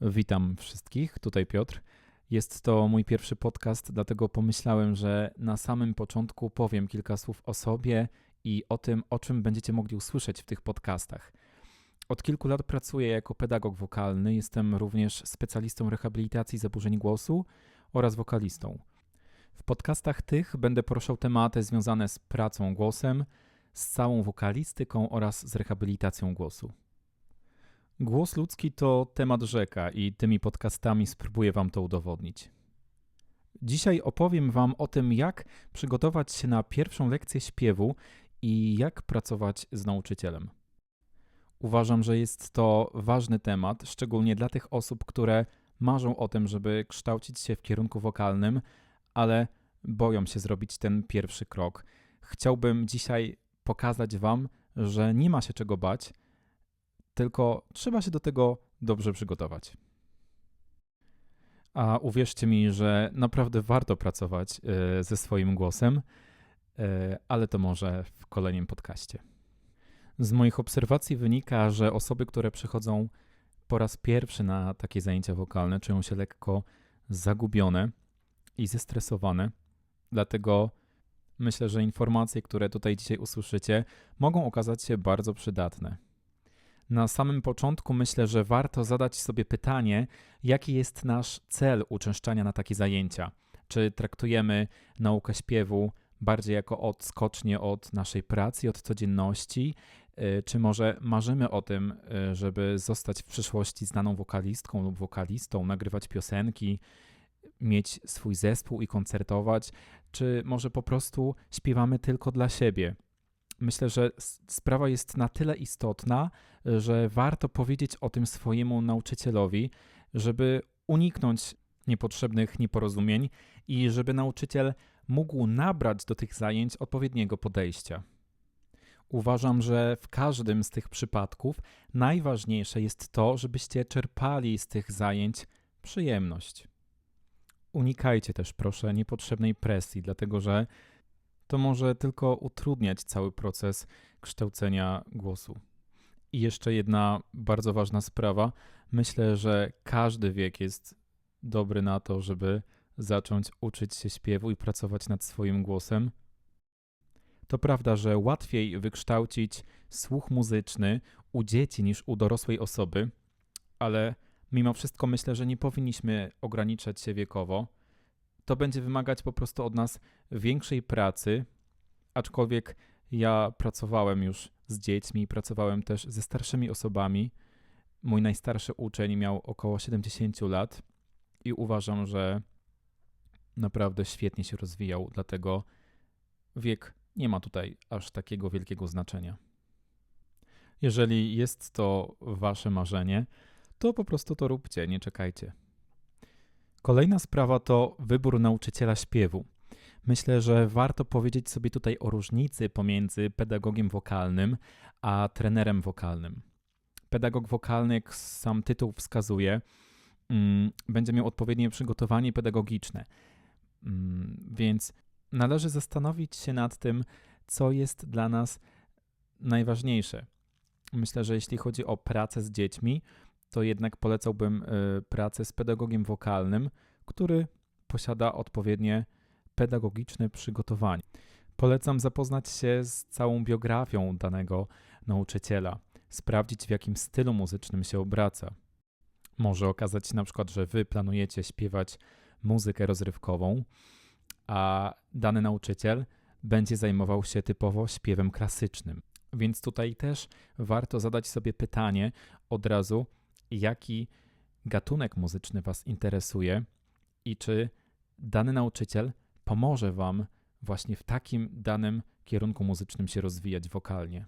Witam wszystkich, tutaj Piotr. Jest to mój pierwszy podcast, dlatego pomyślałem, że na samym początku powiem kilka słów o sobie i o tym, o czym będziecie mogli usłyszeć w tych podcastach. Od kilku lat pracuję jako pedagog wokalny, jestem również specjalistą rehabilitacji zaburzeń głosu oraz wokalistą. W podcastach tych będę poruszał tematy związane z pracą głosem, z całą wokalistyką oraz z rehabilitacją głosu. Głos ludzki to temat rzeka i tymi podcastami spróbuję Wam to udowodnić. Dzisiaj opowiem Wam o tym, jak przygotować się na pierwszą lekcję śpiewu i jak pracować z nauczycielem. Uważam, że jest to ważny temat, szczególnie dla tych osób, które marzą o tym, żeby kształcić się w kierunku wokalnym, ale boją się zrobić ten pierwszy krok. Chciałbym dzisiaj pokazać Wam, że nie ma się czego bać, tylko trzeba się do tego dobrze przygotować. A uwierzcie mi, że naprawdę warto pracować e, ze swoim głosem, e, ale to może w kolejnym podcaście. Z moich obserwacji wynika, że osoby, które przychodzą po raz pierwszy na takie zajęcia wokalne, czują się lekko zagubione i zestresowane. Dlatego myślę, że informacje, które tutaj dzisiaj usłyszycie, mogą okazać się bardzo przydatne. Na samym początku myślę, że warto zadać sobie pytanie, jaki jest nasz cel uczęszczania na takie zajęcia. Czy traktujemy naukę śpiewu bardziej jako odskocznie od naszej pracy, od codzienności, y, czy może marzymy o tym, y, żeby zostać w przyszłości znaną wokalistką lub wokalistą, nagrywać piosenki, mieć swój zespół i koncertować, czy może po prostu śpiewamy tylko dla siebie? Myślę, że sprawa jest na tyle istotna, że warto powiedzieć o tym swojemu nauczycielowi, żeby uniknąć niepotrzebnych nieporozumień i żeby nauczyciel mógł nabrać do tych zajęć odpowiedniego podejścia. Uważam, że w każdym z tych przypadków najważniejsze jest to, żebyście czerpali z tych zajęć przyjemność. Unikajcie też, proszę, niepotrzebnej presji, dlatego że to może tylko utrudniać cały proces kształcenia głosu. I jeszcze jedna bardzo ważna sprawa. Myślę, że każdy wiek jest dobry na to, żeby zacząć uczyć się śpiewu i pracować nad swoim głosem. To prawda, że łatwiej wykształcić słuch muzyczny u dzieci niż u dorosłej osoby, ale mimo wszystko myślę, że nie powinniśmy ograniczać się wiekowo to będzie wymagać po prostu od nas większej pracy, aczkolwiek ja pracowałem już z dziećmi, pracowałem też ze starszymi osobami. Mój najstarszy uczeń miał około 70 lat i uważam, że naprawdę świetnie się rozwijał, dlatego wiek nie ma tutaj aż takiego wielkiego znaczenia. Jeżeli jest to wasze marzenie, to po prostu to róbcie, nie czekajcie. Kolejna sprawa to wybór nauczyciela śpiewu. Myślę, że warto powiedzieć sobie tutaj o różnicy pomiędzy pedagogiem wokalnym a trenerem wokalnym. Pedagog wokalny, jak sam tytuł wskazuje, mm, będzie miał odpowiednie przygotowanie pedagogiczne. Mm, więc należy zastanowić się nad tym, co jest dla nas najważniejsze. Myślę, że jeśli chodzi o pracę z dziećmi, to jednak polecałbym y, pracę z pedagogiem wokalnym, który posiada odpowiednie pedagogiczne przygotowanie. Polecam zapoznać się z całą biografią danego nauczyciela, sprawdzić w jakim stylu muzycznym się obraca. Może okazać się na przykład, że wy planujecie śpiewać muzykę rozrywkową, a dany nauczyciel będzie zajmował się typowo śpiewem klasycznym. Więc tutaj też warto zadać sobie pytanie od razu, jaki gatunek muzyczny Was interesuje i czy dany nauczyciel pomoże Wam właśnie w takim danym kierunku muzycznym się rozwijać wokalnie.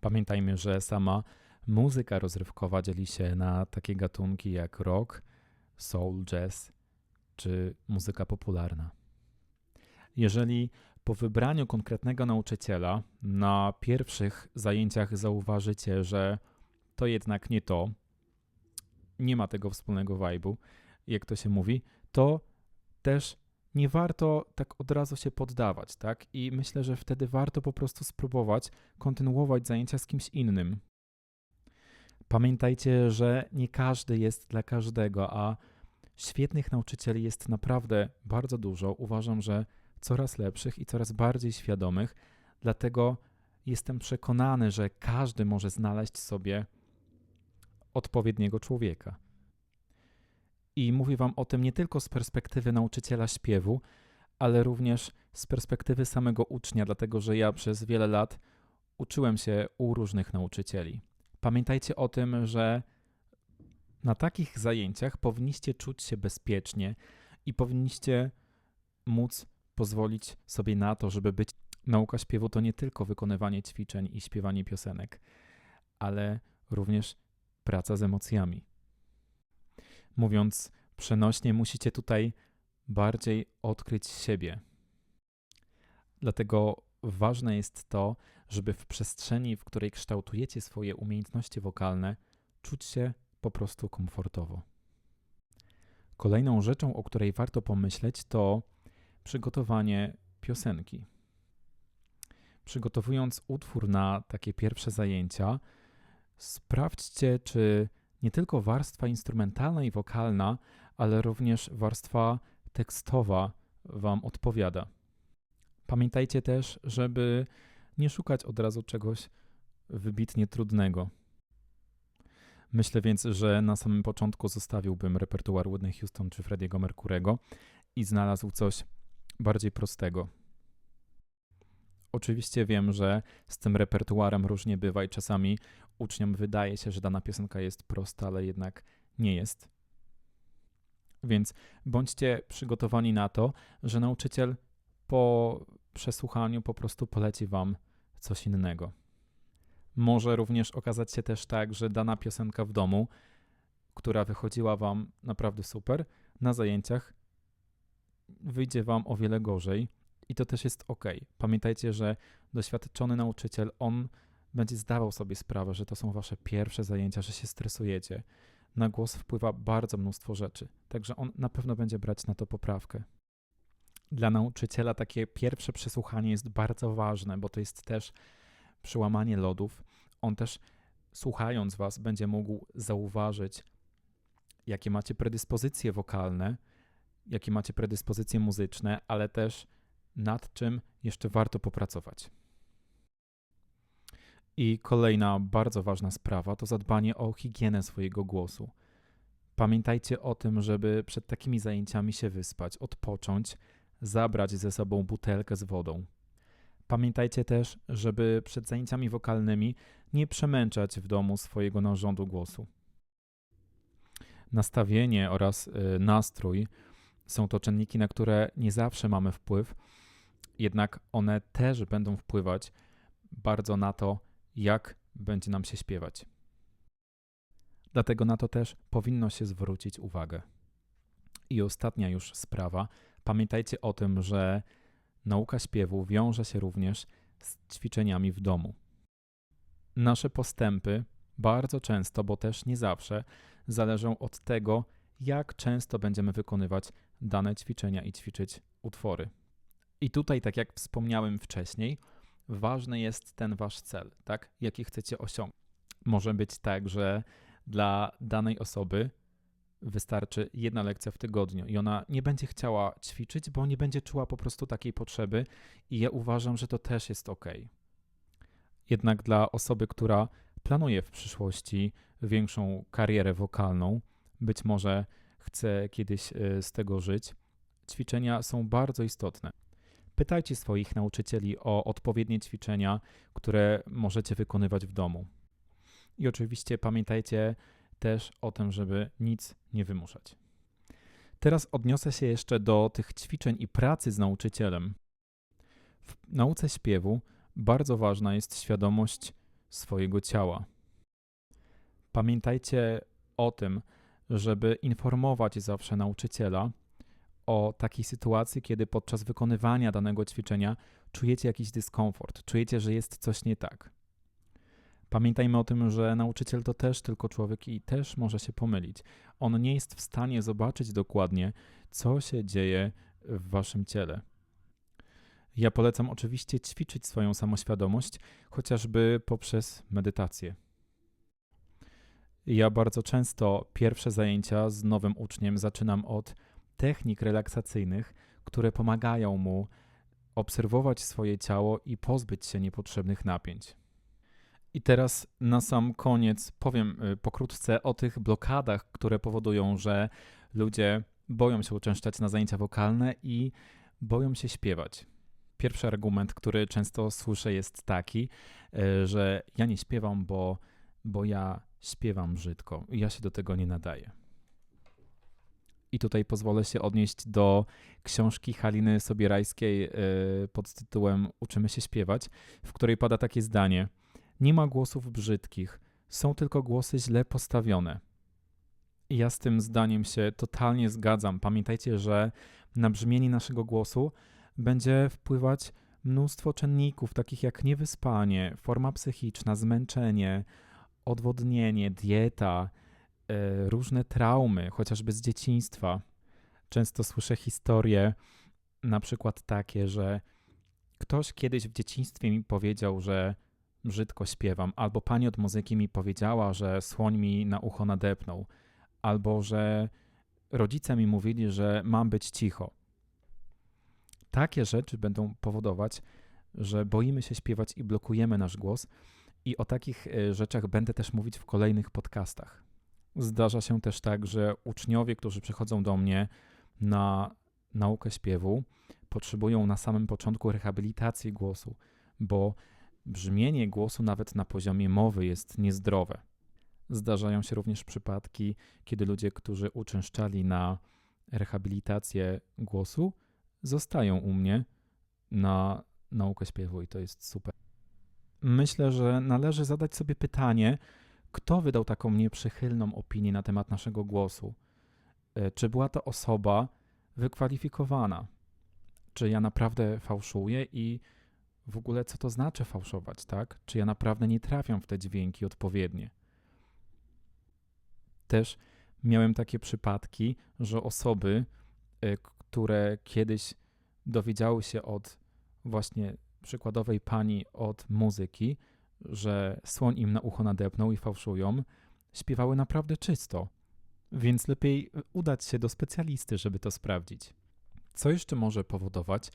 Pamiętajmy, że sama muzyka rozrywkowa dzieli się na takie gatunki jak rock, soul, jazz czy muzyka popularna. Jeżeli po wybraniu konkretnego nauczyciela na pierwszych zajęciach zauważycie, że to jednak nie to, nie ma tego wspólnego vibe'u, jak to się mówi, to też nie warto tak od razu się poddawać, tak? I myślę, że wtedy warto po prostu spróbować kontynuować zajęcia z kimś innym. Pamiętajcie, że nie każdy jest dla każdego, a świetnych nauczycieli jest naprawdę bardzo dużo. Uważam, że coraz lepszych i coraz bardziej świadomych, dlatego jestem przekonany, że każdy może znaleźć sobie odpowiedniego człowieka. I mówię Wam o tym nie tylko z perspektywy nauczyciela śpiewu, ale również z perspektywy samego ucznia, dlatego że ja przez wiele lat uczyłem się u różnych nauczycieli. Pamiętajcie o tym, że na takich zajęciach powinniście czuć się bezpiecznie i powinniście móc pozwolić sobie na to, żeby być. Nauka śpiewu to nie tylko wykonywanie ćwiczeń i śpiewanie piosenek, ale również praca z emocjami. Mówiąc przenośnie, musicie tutaj bardziej odkryć siebie. Dlatego ważne jest to, żeby w przestrzeni, w której kształtujecie swoje umiejętności wokalne, czuć się po prostu komfortowo. Kolejną rzeczą, o której warto pomyśleć, to przygotowanie piosenki. Przygotowując utwór na takie pierwsze zajęcia, sprawdźcie, czy nie tylko warstwa instrumentalna i wokalna, ale również warstwa tekstowa Wam odpowiada. Pamiętajcie też, żeby nie szukać od razu czegoś wybitnie trudnego. Myślę więc, że na samym początku zostawiłbym repertuar Whitney Houston czy Freddie'ego Mercurego i znalazł coś bardziej prostego. Oczywiście wiem, że z tym repertuarem różnie bywa i czasami uczniom wydaje się, że dana piosenka jest prosta, ale jednak nie jest. Więc bądźcie przygotowani na to, że nauczyciel po przesłuchaniu po prostu poleci wam coś innego. Może również okazać się też tak, że dana piosenka w domu, która wychodziła wam naprawdę super, na zajęciach wyjdzie wam o wiele gorzej i to też jest ok. Pamiętajcie, że doświadczony nauczyciel, on będzie zdawał sobie sprawę, że to są wasze pierwsze zajęcia, że się stresujecie. Na głos wpływa bardzo mnóstwo rzeczy, także on na pewno będzie brać na to poprawkę. Dla nauczyciela takie pierwsze przesłuchanie jest bardzo ważne, bo to jest też przełamanie lodów. On też, słuchając was, będzie mógł zauważyć, jakie macie predyspozycje wokalne, jakie macie predyspozycje muzyczne, ale też nad czym jeszcze warto popracować. I kolejna bardzo ważna sprawa to zadbanie o higienę swojego głosu. Pamiętajcie o tym, żeby przed takimi zajęciami się wyspać, odpocząć, zabrać ze sobą butelkę z wodą. Pamiętajcie też, żeby przed zajęciami wokalnymi nie przemęczać w domu swojego narządu głosu. Nastawienie oraz y, nastrój są to czynniki, na które nie zawsze mamy wpływ, jednak one też będą wpływać bardzo na to, jak będzie nam się śpiewać. Dlatego na to też powinno się zwrócić uwagę. I ostatnia już sprawa. Pamiętajcie o tym, że nauka śpiewu wiąże się również z ćwiczeniami w domu. Nasze postępy bardzo często, bo też nie zawsze, zależą od tego, jak często będziemy wykonywać dane ćwiczenia i ćwiczyć utwory. I tutaj, tak jak wspomniałem wcześniej, ważny jest ten wasz cel, tak? Jaki chcecie osiągnąć. Może być tak, że dla danej osoby wystarczy jedna lekcja w tygodniu i ona nie będzie chciała ćwiczyć, bo nie będzie czuła po prostu takiej potrzeby i ja uważam, że to też jest ok. Jednak dla osoby, która planuje w przyszłości większą karierę wokalną, być może chce kiedyś e, z tego żyć, ćwiczenia są bardzo istotne. Pytajcie swoich nauczycieli o odpowiednie ćwiczenia, które możecie wykonywać w domu. I oczywiście pamiętajcie też o tym, żeby nic nie wymuszać. Teraz odniosę się jeszcze do tych ćwiczeń i pracy z nauczycielem. W nauce śpiewu bardzo ważna jest świadomość swojego ciała. Pamiętajcie o tym, żeby informować zawsze nauczyciela o takiej sytuacji, kiedy podczas wykonywania danego ćwiczenia czujecie jakiś dyskomfort, czujecie, że jest coś nie tak. Pamiętajmy o tym, że nauczyciel to też tylko człowiek i też może się pomylić. On nie jest w stanie zobaczyć dokładnie, co się dzieje w waszym ciele. Ja polecam oczywiście ćwiczyć swoją samoświadomość, chociażby poprzez medytację. Ja bardzo często pierwsze zajęcia z nowym uczniem zaczynam od technik relaksacyjnych, które pomagają mu obserwować swoje ciało i pozbyć się niepotrzebnych napięć. I teraz na sam koniec powiem y, pokrótce o tych blokadach, które powodują, że ludzie boją się uczęszczać na zajęcia wokalne i boją się śpiewać. Pierwszy argument, który często słyszę, jest taki, y, że ja nie śpiewam, bo, bo ja śpiewam brzydko. Ja się do tego nie nadaję. I tutaj pozwolę się odnieść do książki Haliny Sobierajskiej y, pod tytułem Uczymy się śpiewać, w której pada takie zdanie: Nie ma głosów brzydkich, są tylko głosy źle postawione. I ja z tym zdaniem się totalnie zgadzam. Pamiętajcie, że na brzmienie naszego głosu będzie wpływać mnóstwo czynników, takich jak niewyspanie, forma psychiczna, zmęczenie, odwodnienie, dieta, różne traumy, chociażby z dzieciństwa. Często słyszę historie, na przykład takie, że ktoś kiedyś w dzieciństwie mi powiedział, że brzydko śpiewam, albo pani od muzyki mi powiedziała, że słoń mi na ucho nadepnął, albo że rodzice mi mówili, że mam być cicho. Takie rzeczy będą powodować, że boimy się śpiewać i blokujemy nasz głos, i o takich e, rzeczach będę też mówić w kolejnych podcastach. Zdarza się też tak, że uczniowie, którzy przychodzą do mnie na naukę śpiewu, potrzebują na samym początku rehabilitacji głosu, bo brzmienie głosu nawet na poziomie mowy jest niezdrowe. Zdarzają się również przypadki, kiedy ludzie, którzy uczęszczali na rehabilitację głosu, zostają u mnie na naukę śpiewu i to jest super myślę, że należy zadać sobie pytanie, kto wydał taką nieprzychylną opinię na temat naszego głosu? E, czy była to osoba wykwalifikowana? Czy ja naprawdę fałszuję i w ogóle co to znaczy fałszować, tak? Czy ja naprawdę nie trafiam w te dźwięki odpowiednie? Też miałem takie przypadki, że osoby, e, które kiedyś dowiedziały się od właśnie przykładowej pani od muzyki, że słoń im na ucho nadepnął i fałszują, śpiewały naprawdę czysto. Więc lepiej udać się do specjalisty, żeby to sprawdzić. Co jeszcze może powodować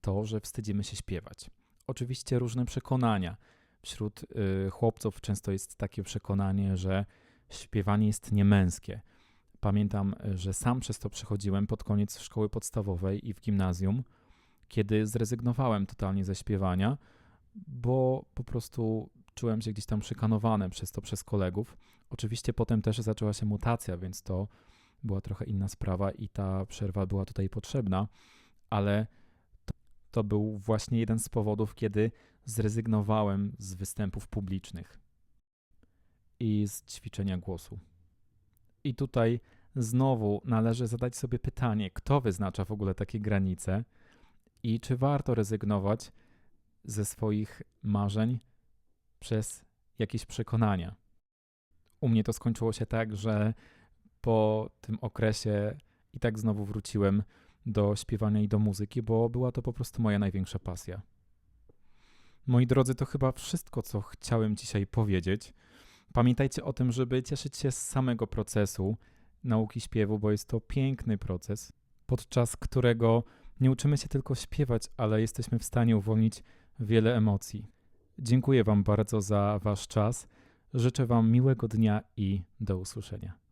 to, że wstydzimy się śpiewać? Oczywiście różne przekonania. Wśród y, chłopców często jest takie przekonanie, że śpiewanie jest niemęskie. Pamiętam, że sam przez to przechodziłem pod koniec szkoły podstawowej i w gimnazjum kiedy zrezygnowałem totalnie ze śpiewania, bo po prostu czułem się gdzieś tam szykanowany przez to przez kolegów. Oczywiście potem też zaczęła się mutacja, więc to była trochę inna sprawa i ta przerwa była tutaj potrzebna, ale to, to był właśnie jeden z powodów, kiedy zrezygnowałem z występów publicznych i z ćwiczenia głosu. I tutaj znowu należy zadać sobie pytanie, kto wyznacza w ogóle takie granice i czy warto rezygnować ze swoich marzeń przez jakieś przekonania. U mnie to skończyło się tak, że po tym okresie i tak znowu wróciłem do śpiewania i do muzyki, bo była to po prostu moja największa pasja. Moi drodzy, to chyba wszystko, co chciałem dzisiaj powiedzieć. Pamiętajcie o tym, żeby cieszyć się z samego procesu nauki śpiewu, bo jest to piękny proces, podczas którego nie uczymy się tylko śpiewać, ale jesteśmy w stanie uwolnić wiele emocji. Dziękuję Wam bardzo za Wasz czas. Życzę Wam miłego dnia i do usłyszenia.